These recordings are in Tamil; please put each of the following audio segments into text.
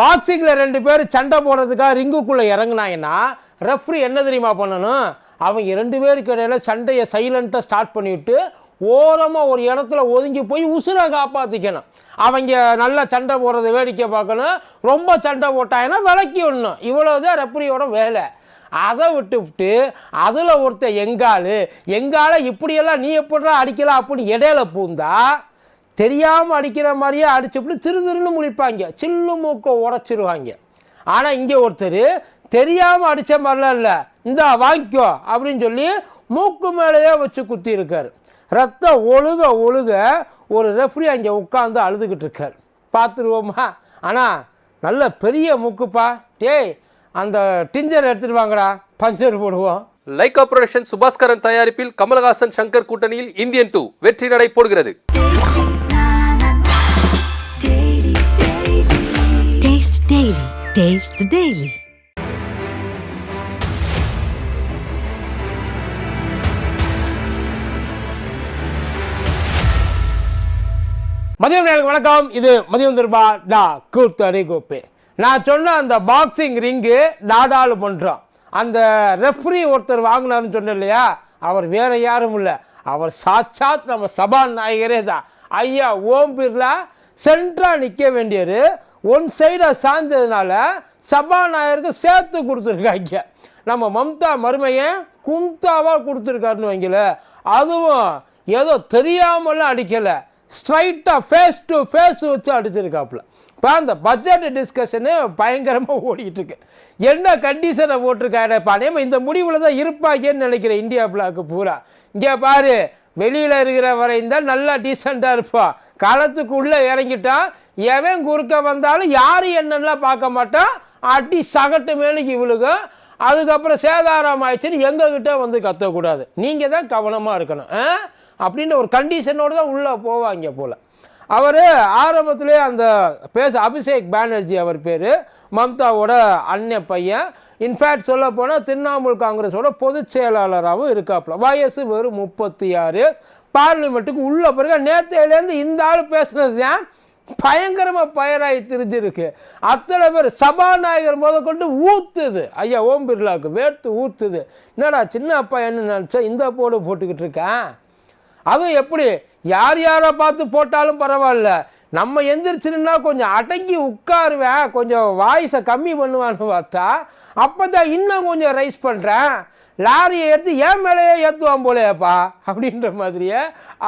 பாக்ஸிங்கில் ரெண்டு பேர் சண்டை போடுறதுக்காக ரிங்குக்குள்ளே இறங்கினாங்கன்னா ரெஃப்ரி என்ன தெரியுமா பண்ணணும்? அவங்க ரெண்டு பேருக்கு இடையில சண்டையை சைலண்ட்டாக ஸ்டார்ட் பண்ணிவிட்டு ஓரமாக ஒரு இடத்துல ஒதுங்கி போய் உசுரை காப்பாற்றிக்கணும் அவங்க நல்லா சண்டை போடுறத வேடிக்கை பார்க்கணும். ரொம்ப சண்டை போட்டாங்கன்னா விளக்கி விடணும். இவ்வளோதான் ரெஃப்ரியோட வேலை. அதை விட்டு விட்டு அதில் ஒருத்தன் எங்காலு எங்கால இப்படியெல்லாம் நீ எப்படா அடிக்கலாம் அப்படின்னு இடையில பூந்தா தெரியாமல் அடிக்கிற மாதிரியே அடிச்சுட்டு திரு திருன்னு முடிப்பாங்க சில்லு மூக்கை உடச்சிருவாங்க. ஆனால் இங்கே ஒருத்தர் தெரியாமல் அடித்த மாதிரிலாம் இல்லை. இந்தா வாங்கிக்கோ அப்படின்னு சொல்லி மூக்கு மேலேயே வச்சு குத்தி இருக்கார் ரத்தம் ஒழுக ஒழுக ஒரு ரெஃப்ரி அங்கே உட்காந்து அழுதுகிட்டு இருக்கார். பார்த்துருவோமா? ஆனால் நல்ல பெரிய மூக்குப்பா. டேய் அந்த டிஞ்சர் எடுத்துகிட்டு வாங்கடா. பஞ்சர் போடுவோம். லைக் புரொடக்ஷன் சுபாஸ்கரன் தயாரிப்பில் கமலஹாசன் சங்கர் கூட்டணியில் இந்தியன் டூ வெற்றி நடை போடுகிறது. Taste Daily. Taste the Daily. மதியம் நேரம் வணக்கம். இது மதியம் திருபா டா கூத்தரி கோப்பு நான் சொன்ன அந்த பாக்ஸிங் ரிங்கு நாடாளுமன்றம் அந்த ரெஃப்ரி ஒருத்தர் வாங்கினாருன்னு சொன்னேன் இல்லையா? அவர் வேற யாரும் இல்லை. அவர் சாட்சாத் நம்ம சபாநாயகரே தான். ஐயா ஓம் பிர்லா சென்ட்ரா நிற்க வேண்டியது ஒன் சைடாக சாய்ந்ததுனால சபாநாயகருக்கு சேர்த்து கொடுத்துருக்காங்க. நம்ம மம்தா மருமையன் கும்தாவாக கொடுத்துருக்காருன்னு வைங்கள அதுவும் ஏதோ தெரியாமலாம் அடிக்கலை. ஸ்ட்ரைட்டாக ஃபேஸ் டு ஃபேஸ் வச்சு அடிச்சிருக்காப்புல. இப்போ அந்த பட்ஜெட் டிஸ்கஷனு பயங்கரமாக ஓடிக்கிட்டு இருக்கு என்ன கண்டிஷனை போட்டிருக்காரு? பானேமா இந்த முடிவில் தான் இருப்பாங்கன்னு நினைக்கிறேன் இந்தியா பிளாக்கு பூரா. இங்கே பாரு வெளியில் இருக்கிற வரையும் தான் நல்லா டீசெண்டாக இருப்பான் களத்துக்குள்ளே இறங்கிட்டான் எவன் குறுக்க வந்தாலும் யாரும் என்னெல்லாம் பார்க்க மாட்டான் அடி சகட்டு மேலுக்கு விழுகும் அதுக்கப்புறம் சேதாரம் ஆயிடுச்சுன்னு எங்ககிட்ட வந்து கத்தக்கூடாது. நீங்கள் தான் கவனமாக இருக்கணும். அப்படின்னு ஒரு கண்டிஷனோடு தான் உள்ளே போவாங்க போல். அவர் ஆரம்பத்திலே அந்த பேச அபிஷேக் பானர்ஜி அவர் பேர் மம்தாவோட அண்ணன் பையன். இன்ஃபேக்ட் சொல்ல போனால் திரிணாமுல் காங்கிரஸோட பொதுச் செயலாளராகவும் இருக்காப்புல. வயசு வெறும் முப்பத்தி ஆறு. பார்லிமெண்ட்டுக்கு உள்ள பிறகு நேற்றையிலேருந்து இந்த ஆள் பேசுனது தான் பயங்கரமாக பயராகி திரிஞ்சிருக்கு. அத்தனை பேர் சபாநாயகர் முத கொண்டு ஊத்துது. ஐயா ஓம் பிர்லாவுக்கு வேர்த்து ஊத்துது. என்னடா சின்ன அப்பா என்ன நினச்சா இந்த போடு போட்டுக்கிட்டு இருக்கேன் அதுவும் எப்படி? யார் யாரை பார்த்து போட்டாலும் பரவாயில்ல. நம்ம எந்திரிச்சுன்னா கொஞ்சம் அடங்கி உட்காருவேன். கொஞ்சம் வாய்ஸை கம்மி பண்ணுவான்னு பார்த்தா அப்போ தான் இன்னும் கொஞ்சம் ரைஸ் பண்ணுறேன் லாரியை எடுத்து ஏன் மேலேயே ஏற்றுவான் போலேப்பா அப்படின்ற மாதிரியே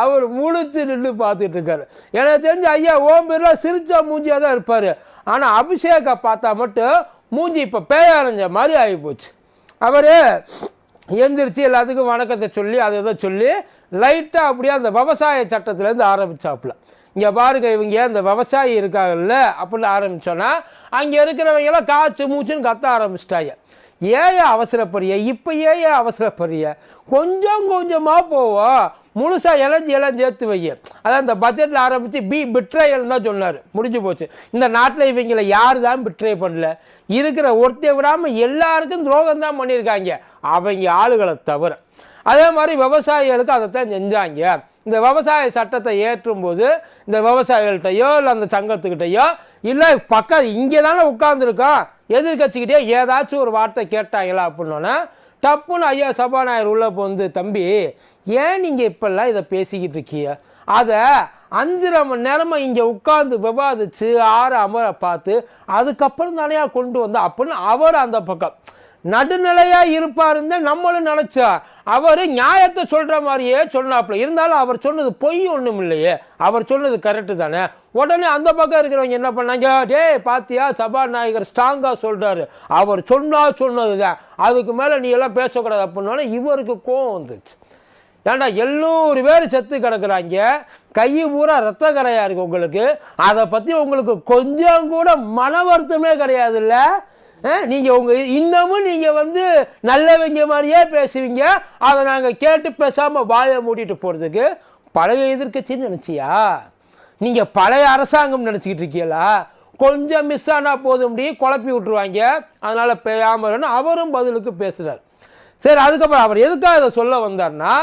அவர் முழுத்து நின்று பார்த்துட்டு இருக்காரு. எனக்கு தெரிஞ்ச ஐயா ஓம் பிர்லா சிரிச்சா மூஞ்சியாக தான் இருப்பார். ஆனால் அபிஷேகை பார்த்தா மட்டும் மூஞ்சி இப்போ பேயடைஞ்ச மாதிரி ஆகிப்போச்சு. அவர் எந்திரிச்சு எல்லாத்துக்கும் வணக்கத்தை சொல்லி அதை இதை சொல்லி லைட்டாக அப்படியே அந்த விவசாய சட்டத்துலேருந்து ஆரம்பிச்சாப்புல. இங்கே பாருங்க இவங்க இந்த விவசாயி இருக்காங்கல்ல அப்படின்னு ஆரம்பிச்சோன்னா அங்கே இருக்கிறவங்கெல்லாம் காய்ச்சி மூச்சுன்னு கத்த ஆரம்பிச்சிட்டாங்க. ஏன் அவசரப்படுறிய இப்போ ஏன் அவசரப்படுறிய கொஞ்சம் கொஞ்சமாக போவோம் முழுசாக இளஞ்சி எல்லாம் சேர்த்து வைய. அதான் இந்த பட்ஜெட்டில் ஆரம்பித்து பி பிட்ரேயல் தான் சொன்னார். முடிஞ்சு போச்சு. இந்த நாட்டில் இவங்களை யார் தான் பிட்ரே பண்ணல? இருக்கிற ஒருத்தைய விடாமல் எல்லாருக்கும் துரோகம் தான் பண்ணியிருக்காங்க அவங்க ஆளுகளை தவிர. அதே மாதிரி விவசாயிகளுக்கு அதைத்தான் செஞ்சாங்க. இந்த விவசாய சட்டத்தை ஏற்றும் போது இந்த விவசாயிகள்கிட்டயோ இல்லை அந்த சங்கத்துக்கிட்டயோ இல்லை பக்கம் இங்கே தானே உட்காந்துருக்கோம் எதிர்கட்சிக்கிட்டே ஏதாச்சும் ஒரு வார்த்தை கேட்டாங்களா அப்படின்னோன்னா டப்புன்னு ஐயா சபாநாயகர் உள்ளே வந்து தம்பி ஏன் நீங்கள் இப்போல்லாம் இதை பேசிக்கிட்டு இருக்கீங்க? அதை அஞ்சரை மணி நேரமாக இங்கே உட்காந்து விவாதிச்சு ஆறு அமர பார்த்து அதுக்கப்புறம் தானே கொண்டு வந்தா? அப்படின்னு அவர் அந்த பக்கம். நடுநிலையாக இருப்பாருன்னு நம்மளும் நினச்சா அவர் நியாயத்தை சொல்கிற மாதிரியே சொன்னாப்புல. இருந்தாலும் அவர் சொன்னது பொய் ஒன்றும் இல்லையே அவர் சொன்னது கரெக்டு தானே. உடனே அந்த பக்கம் இருக்கிறவங்க என்ன பண்ணாங்க? டேய் பாத்தியா? சபாநாயகர் ஸ்ட்ராங்காக சொல்கிறாரு அவர் சொன்னால் சொன்னது தான் அதுக்கு மேலே நீ எல்லாம் பேசக்கூடாது அப்படின்னோடனே இவருக்கு கோவம் வந்துச்சு. ஏன்டா எல்லோரு பேர் செத்து கிடக்குறாங்க. கை பூரா ரத்த கரையாக இருக்குது உங்களுக்கு. அதை பற்றி உங்களுக்கு கொஞ்சம் கூட மன வருத்தமே கிடையாதுல்ல? நீங்கள் உங்கள் இன்னமும் நீங்கள் வந்து நல்லவங்க மாதிரியே பேசுவீங்க. அதை நாங்கள் கேட்டு பேசாமல் வாயை மூடிட்டு போகிறதுக்கு பழைய எதிர்க்கட்சின்னு நினச்சியா? நீங்கள் பழைய அரசாங்கம் நினச்சிக்கிட்டு இருக்கீங்களா? கொஞ்சம் மிஸ் ஆனால் போதும் அப்படி குழப்பி விட்டுருவாங்க. அதனால் பேயாமன்னு அவரும் பதிலுக்கு பேசுகிறார் சரி அதுக்கப்புறம் அவர் எதுக்காக இதை சொல்ல வந்தார்னா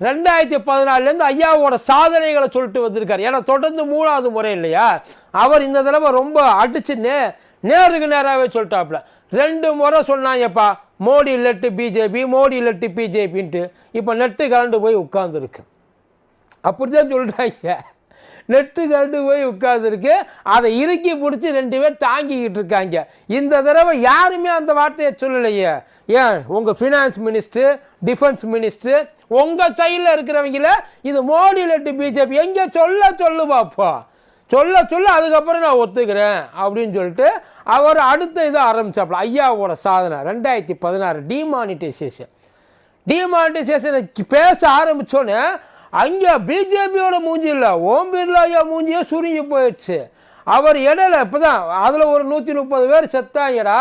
ரெண்டாயிரத்தி பதினாலேருந்து ஐயாவோட சாதனைகளை சொல்லிட்டு வந்திருக்காரு. ஏன்னா தொடர்ந்து மூணாவது முறை இல்லையா? அவர் இந்த தடவை ரொம்ப அடிச்சுன்னு நேருக்கு நேராகவே சொல்லிட்டாப்புல. ரெண்டு முறை சொன்னாங்கப்பா Modi let BJP Modi let பிஜேபின்ட்டு. இப்போ நெட்டு கலண்டு போய் உட்காந்துருக்கு அப்படிதான் சொல்கிறாங்க நெட்டு கண்டு போய் உட்காந்துருக்கு அதை இறுக்கி பிடிச்சி ரெண்டு பேர் தாங்கிக்கிட்டு இருக்காங்க. இந்த தடவை யாருமே அந்த வார்த்தையை சொல்லலையே. ஏன்? உங்கள் ஃபினான்ஸ் மினிஸ்டர் டிஃபென்ஸ் மினிஸ்டர் உங்கள் சைடில் இருக்கிறவங்கள இது மோடி லெட்டு பிஜேபி எங்கே சொல்ல சொல்லு பாப்பா. சொல்ல சொல்ல அதுக்கப்புறம் நான் ஒத்துக்கிறேன் அப்படின்னு சொல்லிட்டு அவர் அடுத்த இதை ஆரம்பிச்சாப்புல. ஐயாவோட சாதனை ரெண்டாயிரத்தி பதினாறு டிமானிட்டைசேஷன் டிமானிட்டைசேஷனை பேச ஆரம்பித்தோன்னே அங்கே பிஜேபியோட மூஞ்சி இல்லை. ஓம் பிர்லா ஐயா மூஞ்சியே சுருங்கி போயிடுச்சு. அவர் இடையில இப்போ தான் அதில் ஒரு நூற்றி முப்பது பேர் செத்தாங்கடா.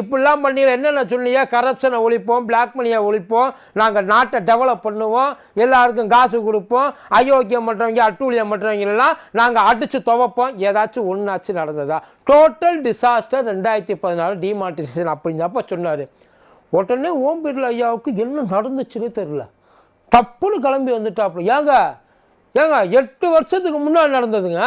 இப்படிலாம் பண்ணிட என்னென்ன சொன்னியா கரப்ஷனை ஒழிப்போம் பிளாக் மணியை ஒழிப்போம் நாங்கள் நாட்டை டெவலப் பண்ணுவோம் எல்லாருக்கும் காசு கொடுப்போம் அயோக்கியம் பண்ணுறவங்க அட்டூழியம் பண்ணுறவங்க எல்லாம் நாங்கள் அடித்து துவைப்போம். ஏதாச்சும் ஒன்றாச்சும் நடந்ததா? டோட்டல் டிசாஸ்டர் ரெண்டாயிரத்தி பதினாறு டிமானிட்டைசேஷன் அப்படிங்கிறப்ப சொன்னார். உடனே ஓம் பிர்லா ஐயாவுக்கு என்ன நடந்துச்சுன்னு தெரில டப்புன்னு கிளம்பி வந்துட்டாப்புல. ஏங்க ஏங்க எட்டு வருஷத்துக்கு முன்னாடி நடந்ததுங்க.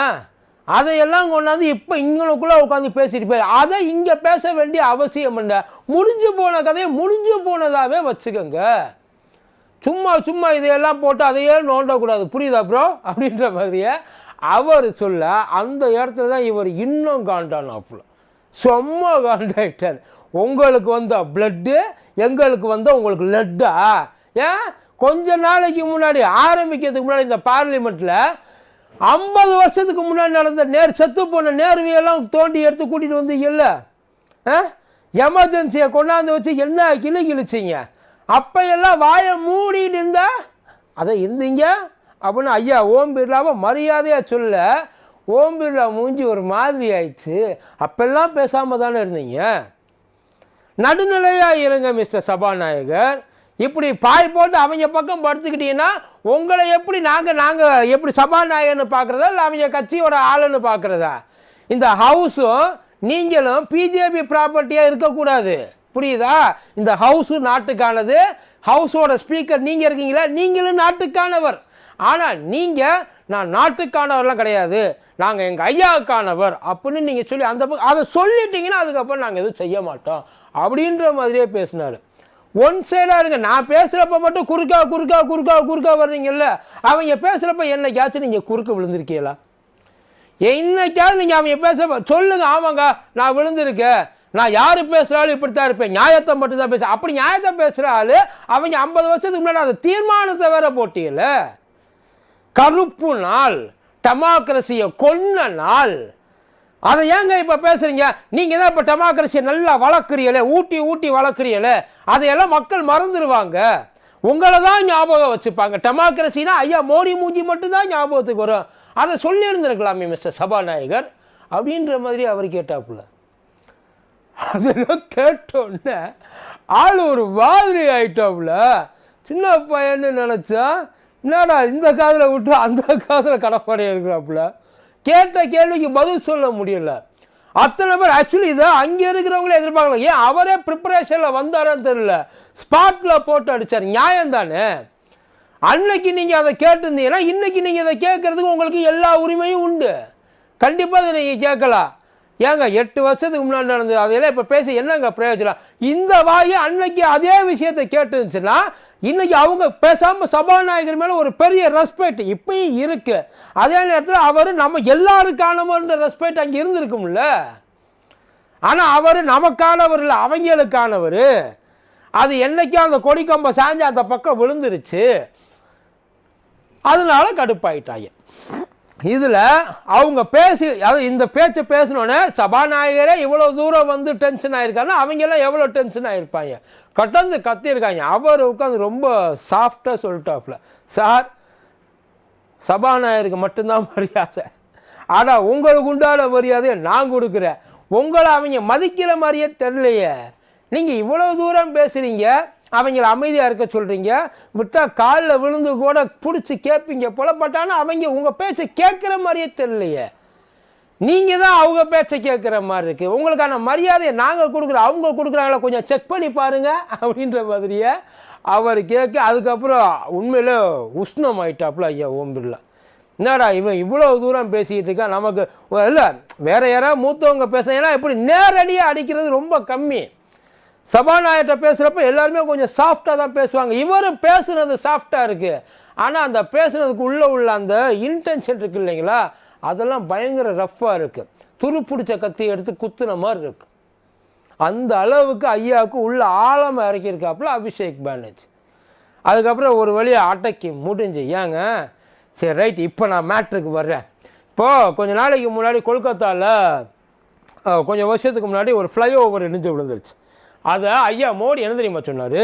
அதையெல்லாம் கொண்டாந்து இப்போ இங்களுக்குள்ளே உட்காந்து பேசிட்டு போய் அதை இங்கே பேச வேண்டிய அவசியம் இல்லை. முடிஞ்சு போன கதையை முடிஞ்சு போனதாகவே வச்சுக்கோங்க. சும்மா சும்மா இதையெல்லாம் போட்டு அதையே நோண்டக்கூடாது. புரியுதா ப்ரோ அப்படின்ற மாதிரியே அவர் சொல்ல அந்த இடத்துல தான் இவர் இன்னும் காண்டானாப்புல செம்ம காண்டாக்டர் உங்களுக்கு வந்த பிளட்டு எங்களுக்கு வந்த உங்களுக்கு லெட்டா ஏன்? கொஞ்ச நாளைக்கு முன்னாடி ஆரம்பிக்கிறதுக்கு முன்னாடி இந்த பார்லிமெண்ட்டில் ஐம்பது வருஷத்துக்கு முன்னாடி நடந்த நேர் செத்து போன நேர்வையெல்லாம் தோண்டி எடுத்து கூட்டிகிட்டு வந்தீங்கல்ல? எமர்ஜென்சியை கொண்டாந்து வச்சு என்ன கிளி கிழிச்சிங்க? அப்போ எல்லாம் வாயை மூடிட்டு இருந்தா? அதை இருந்தீங்க? அப்படின்னு ஐயா ஓம் பிர்லாவை மரியாதையாக சொல்ல ஓம் பிர்லா மூஞ்சி ஒரு மாதிரி ஆயிடுச்சு. அப்பெல்லாம் பேசாமல் தானே இருந்தீங்க? நடுநிலையாக இருங்க மிஸ்டர் சபாநாயகர். இப்படி பாய் போட்டு அவங்க பக்கம் படுத்துக்கிட்டீங்கன்னா உங்களை எப்படி நாங்கள் நாங்கள் எப்படி சபாநாயகர்னு பார்க்குறதா இல்லை அவங்க கட்சியோட ஆளுன்னு பார்க்குறதா? இந்த ஹவுஸும் நீங்களும் பிஜேபி ப்ராப்பர்ட்டியாக இருக்கக்கூடாது. புரியுதா? இந்த ஹவுஸும் நாட்டுக்கானது ஹவுஸோட ஸ்பீக்கர் நீங்கள் இருக்கீங்களா? நீங்களும் நாட்டுக்கானவர். ஆனால் நீங்கள் நான் நாட்டுக்கானவர்லாம் கிடையாது. நாங்கள் எங்கள் ஐயாவுக்கானவர். அப்படின்னு நீங்கள் சொல்லி அந்த பக்கம் அதை சொல்லிட்டீங்கன்னா அதுக்கப்புறம் நாங்கள் எதுவும் செய்ய மாட்டோம். அப்படின்ற மாதிரியே பேசினார். ஒன் சைடாக இருங்க. நான் பேசுகிறப்ப மட்டும் குறுக்கா குறுக்கா குறுக்கா குறுக்கா வர்றீங்கல்ல. அவங்க பேசுகிறப்ப என்னைக்காச்சும் நீங்கள் குறுக்க விழுந்திருக்கீங்களா? என்னைக்காவது நீங்கள் அவங்க பேசுகிறப்ப சொல்லுங்க ஆமாங்க நான் விழுந்திருக்கேன். நான் யார் பேசுகிறாலும் இப்படி தான் இருப்பேன். நியாயத்தை மட்டும் தான் பேச அப்படி நியாயத்தை பேசுகிறாள் அவங்க ஐம்பது வருஷத்துக்கு முன்னாடி அந்த தீர்மானத்தை வேற போட்டியில். கருப்பு நாள் டெமோக்ரஸியை கொன்ன நாள் அதை ஏங்க இப்போ பேசுகிறீங்க நீங்கள் தான் இப்போ டெமோக்ரஸியை நல்லா வளர்க்குறீங்களே ஊட்டி ஊட்டி வளர்க்குறீங்களே அதையெல்லாம் மக்கள் மறந்துடுவாங்க உங்களை தான் ஞாபகம் வச்சுப்பாங்க. டெமோக்ரஸினா ஐயா மோடி மூஞ்சி மட்டும்தான் ஞாபகத்துக்கு வரும். அதை சொல்லியிருந்திருக்கலாமே மிஸ்டர் சபாநாயகர் அப்படின்ற மாதிரி அவர் கேட்டாப்புல. அதெல்லாம் கேட்டோன்னே ஆள் ஒரு மாதிரி ஆயிட்டாப்புல. சின்ன பையன்னு நினச்சா என்னடா இந்த காதில் விட்டு அந்த காதில் கடப்பாடையாக இருக்கிறாப்புல. கேட்ட கேள்விக்கு பதில் சொல்ல முடியல. அத்தனை பேர் ஆக்சுவலி இதை அங்கே இருக்கிறவங்களே எதிர்பார்க்கல. ஏன்? அவரே ப்ரிப்பரேஷனில் வந்தாரான்னு தெரியல. ஸ்பாட்டில் போட்டு அடித்தார் நியாயம் தானே? அன்னைக்கு நீங்கள் அதை கேட்டிருந்தீங்கன்னா இன்றைக்கி நீங்கள் அதை கேட்குறதுக்கு உங்களுக்கு எல்லா உரிமையும் உண்டு. கண்டிப்பாக அதை நீங்கள் கேட்கலாம். ஏங்க எட்டு வருஷத்துக்கு முன்னாடி நடந்தது அதையெல்லாம் இப்போ பேசி என்னங்க பிரயோஜனம்? இந்த வாயை அன்னைக்கு அதே விஷயத்தை கேட்டுருந்துச்சுன்னா இன்னைக்கு அவங்க பேசாமல் சபாநாயகர் மேலே ஒரு பெரிய ரெஸ்பெக்ட் இப்பயும் இருக்கு. அதே நேரத்தில் அவர் நம்ம எல்லாருக்கானவர்ன்ற ரெஸ்பெக்ட் அங்கே இருந்திருக்கும்ல. ஆனால் அவர் நமக்கானவர் இல்லை அவங்களுக்கானவர். அது என்னைக்கும் அந்த கொடிக்கம்பை சாஞ்சு அந்த பக்கம் விழுந்துருச்சு. அதனால கடுப்பாயிட்டாங்க. இதில் அவங்க பேசி அதாவது இந்த பேச்சை பேசினோடனே சபாநாயகரே இவ்வளோ தூரம் வந்து டென்ஷன் ஆகிருக்காருன்னா அவங்கெல்லாம் எவ்வளோ டென்ஷன் ஆகிருப்பாங்க கட்டந்து கத்தியிருக்காங்க. அவர் உட்காந்து ரொம்ப சாஃப்டாக சொல்லிட்டாப்புல. சார் சபாநாயகருக்கு மட்டும்தான் மரியாதை. ஆனால் உங்களுக்கு உண்டான மரியாதையை நான் கொடுக்குறேன். உங்களை அவங்க மதிக்கிற மாதிரியே தெரியலையே. நீங்கள் இவ்வளோ தூரம் பேசுகிறீங்க அவங்கள அமைதியாக இருக்க சொல்கிறீங்க விட்டால் காலில் விழுந்து கூட பிடிச்சி கேட்பீங்க போல பட் ஆனால் அவங்க உங்கள் பேச்சை கேட்குற மாதிரியே தெரியலையே. நீங்கள் தான் அவங்க பேச்சை கேட்குற மாதிரி இருக்குது உங்களுக்கான மரியாதையை நாங்கள் கொடுக்குறோம். அவங்க கொடுக்குறாங்களா கொஞ்சம் செக் பண்ணி பாருங்கள் அப்படின்ற மாதிரியே அவர் கேட்க அதுக்கப்புறம் உண்மையில் உஷ்ணம் ஆயிட்டாப்புல ஐயா ஓம் பிர்லா. என்னடா இவன் இவ்வளோ தூரம் பேசிக்கிட்டு இருக்கான் நமக்கு இல்லை வேறு யாராவது மூத்தவங்க பேச ஏன்னா இப்படி நேரடியாக அடிக்கிறது ரொம்ப கம்மி. சபாநாயகர்கிட்ட பேசுகிறப்ப எல்லாருமே கொஞ்சம் சாஃப்டாக தான் பேசுவாங்க. இவரும் பேசுனது சாஃப்டாக இருக்குது ஆனால் அந்த பேசுனதுக்கு உள்ளே உள்ள அந்த இன்டென்ஷன் இருக்குது இல்லைங்களா? அதெல்லாம் பயங்கர ரஃப்பாக இருக்குது துரு பிடிச்ச கத்தி எடுத்து குத்துன மாதிரி இருக்கு. அந்த அளவுக்கு ஐயாவுக்கு உள்ள ஆழமாக இறக்கியிருக்காப்புல அபிஷேக் பேனர்ஜி. அதுக்கப்புறம் ஒரு வழியை அடக்கி முடிஞ்சு ஏங்க? சரி ரைட் இப்போ நான் மேட்ருக்கு வர்றேன். இப்போது கொஞ்ச நாளைக்கு முன்னாடி கொல்கத்தாவில் கொஞ்சம் வருஷத்துக்கு முன்னாடி ஒரு ஃப்ளைஓவர் இடிஞ்சு விழுந்துருச்சு. அதை ஐயா மோடி என்ன தெரியுமா சொன்னார்?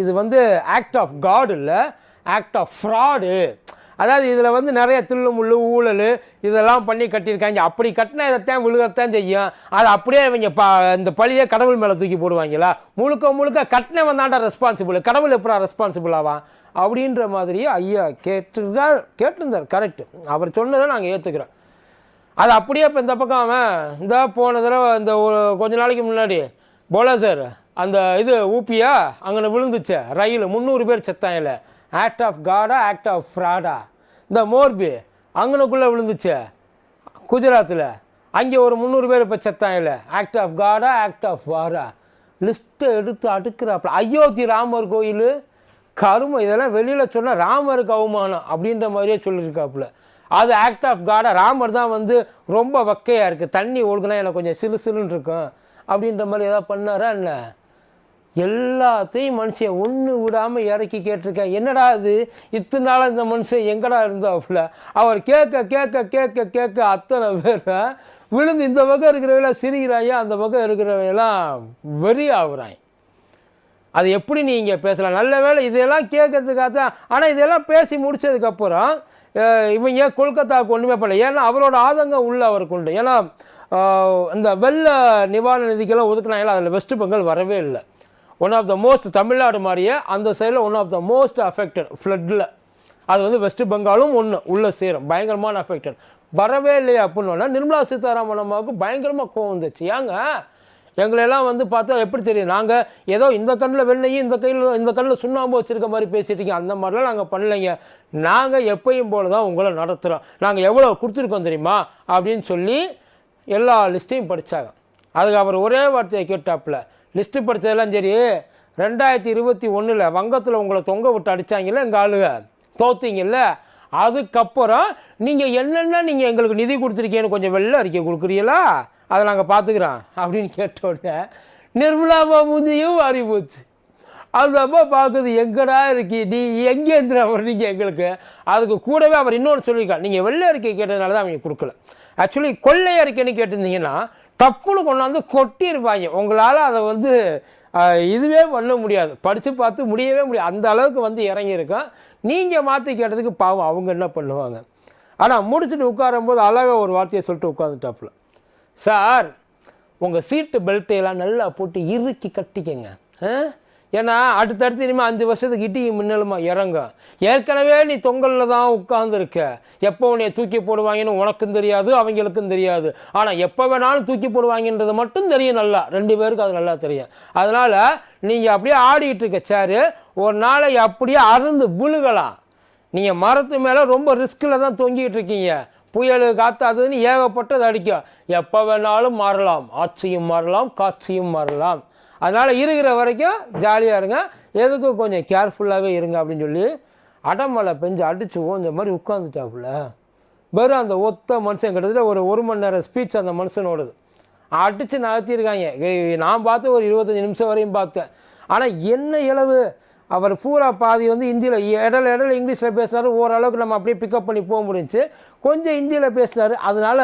இது வந்து ஆக்ட் ஆஃப் காட் இல்லை ஆக்ட் ஆஃப் ஃப்ராடு அதாவது இதில் வந்து நிறைய தில்லு முள்ளு ஊழல் இதெல்லாம் பண்ணி கட்டியிருக்காங்க. அப்படி கட்டினா இதைத்தான் விழுகத்தான் செய்யும். அது அப்படியே இவங்க ப இந்த பழியை கடவுள் மேலே தூக்கி போடுவாங்களா முழுக்க முழுக்க கட்டினவன் தான்டா ரெஸ்பான்சிபிள் கடவுள் எப்படா ரெஸ்பான்சிபிள் ஆவான்? அப்படின்ற மாதிரி ஐயா கேட்டிருந்தார் கேட்டிருந்தார். கரெக்ட் அவர் சொன்னதை நாங்கள் ஏற்றுக்கிறோம் அது அப்படியே இப்போ இந்த பக்கம் அவன் இந்த போன தடவை இந்த ஒரு கொஞ்ச நாளைக்கு முன்னாடி போலா சார் அந்த இது ஊப்பியா அங்கே விழுந்துச்சு ரயில் முந்நூறு பேர் செத்தாங்கல்ல ஆக்ட் ஆஃப் காடா ஆக்ட் ஆஃப் ஃப்ராடா இந்த மோர்பி அங்கனுக்குள்ளே விழுந்துச்சு குஜராத்தில். அங்கே ஒரு முந்நூறு பேர் இப்போ செத்தாங்கல்ல ஆக்ட் ஆஃப் காடா ஆக்ட் ஆஃப் வாரா லிஸ்ட்டை எடுத்து அடுக்கிறாப்புல. அயோத்தி ராமர் கோயில் கருமை இதெல்லாம் வெளியில் சொன்னால் ராமருக்கு அவமானம் அப்படின்ற மாதிரியே சொல்லியிருக்காப்புல. அது ஆக்ட் ஆஃப் காடா ராமர் தான் வந்து ரொம்ப வக்கையாக இருக்குது தண்ணி ஒழுங்குனா எனக்கு கொஞ்சம் சிலு சிலுன்னு இருக்கும். அப்படின்ற மாதிரி ஏதாவது பண்ணாரா என்ன? எல்லாத்தையும் மனுஷன் ஒன்று விடாமல் இறக்கி கேட்டிருக்கேன். என்னடா இது? இத்தனை நாள் இந்த மனுஷன் எங்கடா இருந்தாப்புல? அவர் கேட்க கேட்க கேட்க கேட்க அத்தனை பேரை விழுந்து இந்த பக்கம் இருக்கிறவங்களாம் சிரிக்கிறாயா? அந்த பக்கம் இருக்கிறவங்களாம் வெறி ஆகுறாய் அது எப்படி நீங்கள் பேசலாம்? நல்ல வேளை இதெல்லாம் கேட்கறதுக்காக தான். ஆனால் இதெல்லாம் பேசி முடித்ததுக்கப்புறம் இவங்க கொல்கத்தாவுக்கு ஒன்றுமே பண்ணல? ஏன்னா அவரோட ஆதங்கம் உள்ள அவருக்கு உண்டு. ஏன்னா இந்த வெள்ள நிவாரண நிதிக்கெல்லாம் ஒதுக்கினாங்களா? அதில் வெஸ்ட் பெங்கால் வரவே இல்லை. One of the most Tamil Nadu மாதிரியே அந்த சைடில் one of the most affected ஃப்ளட்டில் அது வந்து வெஸ்ட் பெங்காலும் ஒன்று உள்ளே சேரும். பயங்கரமான அஃபெக்டட் வரவே இல்லையா அப்படின்னு நிர்மலா சீதாராமன் அம்மாவுக்கு பயங்கரமாக கோவம் வந்துச்சு. ஏங்க எங்களெல்லாம் வந்து பார்த்தா எப்படி தெரியும்? நாங்கள் ஏதோ இந்த கண்ணில் வெண்ணையும் இந்த கையில் இந்த கண்ணில் சுண்ணாம்பு வச்சுருக்க மாதிரி பேசிட்டீங்க அந்த மாதிரிலாம் நாங்கள் பண்ணலைங்க. நாங்கள் எப்பயும் போல தான் உங்களை நடத்துகிறோம் நாங்கள் எவ்வளோ கொடுத்துருக்கோம் தெரியுமா? அப்படின்னு சொல்லி எல்லா லிஸ்ட்டையும் படித்தாங்க அதுக்கு அவர் ஒரே வார்த்தையை கேட்டாப்புல லிஸ்ட்டு படித்ததெல்லாம் சரி ரெண்டாயிரத்தி இருபத்தி ஒன்றில் வங்கத்தில் உங்களை தொங்க விட்டு அடித்தாங்கல்ல எங்கள் ஆளுக? தோத்தீங்கல்ல? அதுக்கப்புறம் நீங்கள் என்னென்ன நீங்கள் எங்களுக்கு நிதி கொடுத்துருக்கீங்கன்னு கொஞ்சம் வெளில அறிக்கை கொடுக்குறீங்களா? அதை நாங்கள் பார்த்துக்குறோம் அப்படின்னு கேட்ட உடனே நிர்மலா மூஞ்சியும் மாறி போச்சு அந்த அம்மா பார்க்குது எங்கடா இருக்கி? நீ எங்கே அவர் நீங்கள் எங்களுக்கு? அதுக்கு கூடவே அவர் இன்னொன்று சொல்லியிருக்கார். நீங்கள் வெள்ளை அறிக்கை கேட்டதுனால தான் அவங்க கொடுக்கல. ஆக்சுவலி கொள்ளை அறிக்கைன்னு கேட்டிருந்தீங்கன்னா டப்புன்னு கொண்டாந்து கொட்டியிருப்பாங்க உங்களால் அதை வந்து இதுவே பண்ண முடியாது. படித்து பார்த்து முடியவே முடியாது. அந்த அளவுக்கு வந்து இறங்கியிருக்கான். நீங்கள் மாற்றி கேட்டதுக்கு பாவம் அவங்க என்ன பண்ணுவாங்க? ஆனால் முடிச்சுட்டு உட்காரும்போது அழகாக ஒரு வார்த்தையை சொல்லிட்டு உட்காந்துட்டாப்புல. சார் உங்கள் சீட்டு பெல்ட்டையெல்லாம் நல்லா போட்டு இறுக்கி கட்டிக்கங்க. ஆ? ஏன்னா அடுத்தடுத்து இனிமேல் அஞ்சு வருஷத்துக்கு இட்டி மின்னலுமா இறங்கும் ஏற்கனவே நீ தொங்கலில் தான் உட்காந்துருக்க எப்போ உன்னை தூக்கி போடுவாங்கன்னு உனக்கும் தெரியாது அவங்களுக்கும் தெரியாது. ஆனால் எப்போ வேணாலும் தூக்கி போடுவாங்கன்றது மட்டும் தெரியும் நல்லா. ரெண்டு பேருக்கு அது நல்லா தெரியும். அதனால் நீங்கள் அப்படியே ஆடிக்கிட்டு இருக்க சேரு ஒரு நாளை அப்படியே அருந்து விழுகலாம். நீங்கள் மரத்து மேலே ரொம்ப ரிஸ்கில் தான் தொங்கிக்கிட்டு இருக்கீங்க. புயல் காத்தாதுன்னு ஏகப்பட்டது அடிக்கும். எப்போ வேணாலும் மாறலாம். ஆட்சியும் மாறலாம் காட்சியும் மாறலாம். அதனால் இருக்கிற வரைக்கும் ஜாலியாக இருங்க. எதுக்கும் கொஞ்சம் கேர்ஃபுல்லாகவே இருங்க அப்படின்னு சொல்லி அடமலை பெஞ்சு அடித்து ஓஞ்ச மாதிரி உட்காந்துட்டாப்புல வெறும் அந்த ஒத்த மனுஷன் கிட்டத்தட்ட ஒரு ஒரு மணி நேரம் ஸ்பீச் அந்த மனுஷனோடது. அடித்து நகர்த்தியிருக்காங்க நான் பார்த்து ஒரு இருபத்தஞ்சி நிமிஷம் வரையும் பார்த்தேன். ஆனால் என்ன இளவு? அவர் பூரா பாதி வந்து ஹிந்தியில் இடையில இடையில இங்கிலீஷில் பேசினாரு ஓரளவுக்கு நம்ம அப்படியே பிக்கப் பண்ணி போக முடிஞ்சு கொஞ்சம் ஹிந்தியில் பேசினார் அதனால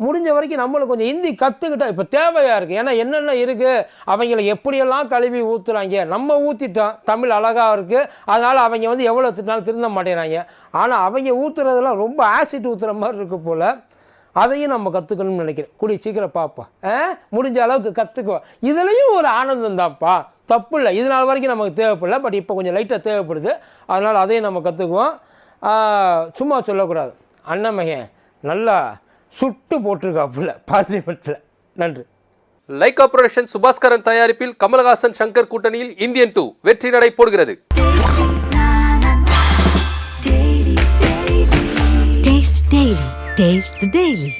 முடிஞ்ச வரைக்கும் நம்மளும் கொஞ்சம் ஹிந்தி கற்றுக்கிட்டா இப்போ தேவையாக இருக்குது ஏன்னா என்னென்ன இருக்குது அவங்கள எப்படியெல்லாம் கழுவி ஊற்றுறாங்க நம்ம ஊற்றிட்டோம் தமிழ் அழகாக இருக்குது அதனால் அவங்க வந்து எவ்வளோ திட்டினாலும் திருந்த மாட்டேங்கிறாங்க. ஆனால் அவங்க ஊற்றுறதெல்லாம் ரொம்ப ஆசிட் ஊற்றுற மாதிரி இருக்கு போல். அதையும் நம்ம கற்றுக்கணும்னு நினைக்கிறேன். கூடிய சீக்கிரம் பார்ப்போம் ஆ? முடிஞ்ச அளவுக்கு கற்றுக்குவோம் இதுலேயும் ஒரு ஆனந்தம் தான்ப்பா. தப்பு இல்லை. இது நாள் வரைக்கும் நமக்கு தேவைப்படல. பட் இப்போ கொஞ்சம் லைட்டாக தேவைப்படுது. அதனால் அதையும் நம்ம கற்றுக்குவோம் சும்மா சொல்லக்கூடாது. அண்ணமகன் நல்லா சுட்டு போட்டிருக்காப்புல பார்லிமெண்ட்டில் நன்றி லைகா புரொடக்ஷன் சுபாஸ்கரன் தயாரிப்பில் கமலஹாசன் சங்கர் கூட்டணியில் இந்தியன் டூ வெற்றி நடை போடுகிறது Taste the Daily. Taste the Daily.